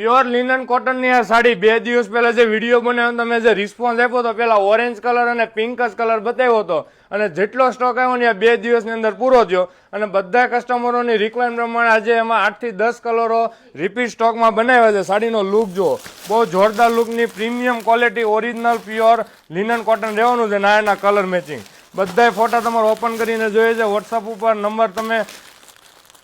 Pure linen કોટનની આ સાડી બે દિવસ પહેલાં જે વીડિયો બનાવ્યો તમે જે રિસ્પોન્સ આપ્યો હતો પહેલાં ઓરેન્જ કલર અને પિંક જ કલર બતાવ્યો હતો. અને જેટલો સ્ટોક આવ્યો ને બે દિવસની અંદર પૂરો થયો. અને બધા કસ્ટમરોની રિક્વાયરમેન્ટ પ્રમાણે આજે એમાં આઠથી દસ કલરો રિપીટ સ્ટોકમાં બનાવ્યા છે. સાડીનો લુક જુઓ. બહુ જોરદાર લુકની premium quality original pure linen cotton રહેવાનું છે. ના, એના કલર મેચિંગ બધાય ફોટા તમારે ઓપન કરીને જોઈએ છે. વોટ્સઅપ ઉપર નંબર તમે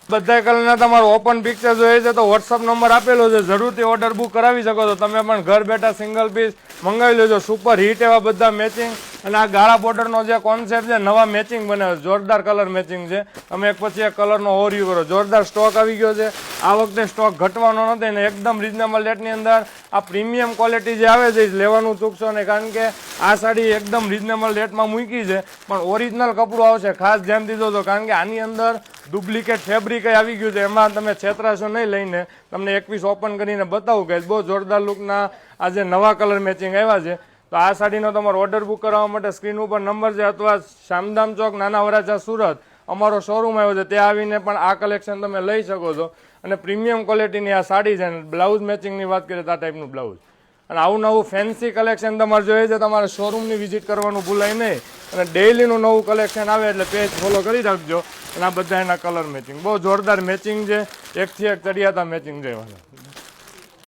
બધા કલરના તમારો ઓપન પિક્ચર જોઈએ છે તો વોટ્સઅપ નંબર આપેલો છે. જરૂરથી ઓર્ડર બુક કરાવી શકો છો. તમે પણ ઘર બેઠા સિંગલ પીસ મંગાવી લેજો. સુપર હિટ એવા બધા મેચિંગ અને આ ગાળા બોર્ડરનો જે કોન્સેપ્ટ છે, નવા મેચિંગ બનાવ્યો જોરદાર કલર મેચિંગ છે. તમે એક પછી એક કલરનો ઓવરવ્યુ કરો. જોરદાર સ્ટોક આવી ગયો છે. આ વખતે સ્ટોક ઘટવાનો નથી ને એકદમ રિઝનેબલ રેટની અંદર આ પ્રીમિયમ ક્વોલિટી જે આવે છે, એ લેવાનું ચૂકશો ને કારણ કે આ સાડી એકદમ રિઝનેબલ રેટમાં મૂકી છે, પણ ઓરિજિનલ કપડું આવશે. ખાસ ધ્યાન દીધો તો, કારણ કે આની અંદર ડુપ્લિકેટ ફેબ્રિક આવી ગયું છે. એમાં તમે છેતરાશો નહીં લઈને. તમને એક પીસ ઓપન કરીને બતાવું કે બહુ જોરદાર લુકના આજે નવા કલર મેચિંગ આવ્યા છે તો આ સાડીનો તમારો ઓર્ડર બુક કરાવવા માટે સ્ક્રીન ઉપર નંબર છે અથવા શામધામ ચોક, નાના વરાછા, સુરત. અમારો શોરૂમ આવ્યો છે. ત્યાં આવીને પણ આ કલેક્શન તમે લઈ શકો છો. અને પ્રીમિયમ ક્વોલિટીની આ સાડી છે અને બ્લાઉઝ મેચિંગની વાત કરીએ તો આ ટાઈપનું બ્લાઉઝ અને આવું નવું ફેન્સી કલેક્શન તમારે જોઈએ છે, તમારે શોરૂમની વિઝિટ કરવાનું ભૂલાય નહીં. અને ડેઇલીનું નવું કલેક્શન આવે એટલે પેજ ફોલો કરી રાખજો. અને આ બધા એના કલર મેચિંગ બહુ જોરદાર મેચિંગ છે. એકથી એક ચડિયાતા મેચિંગ છે.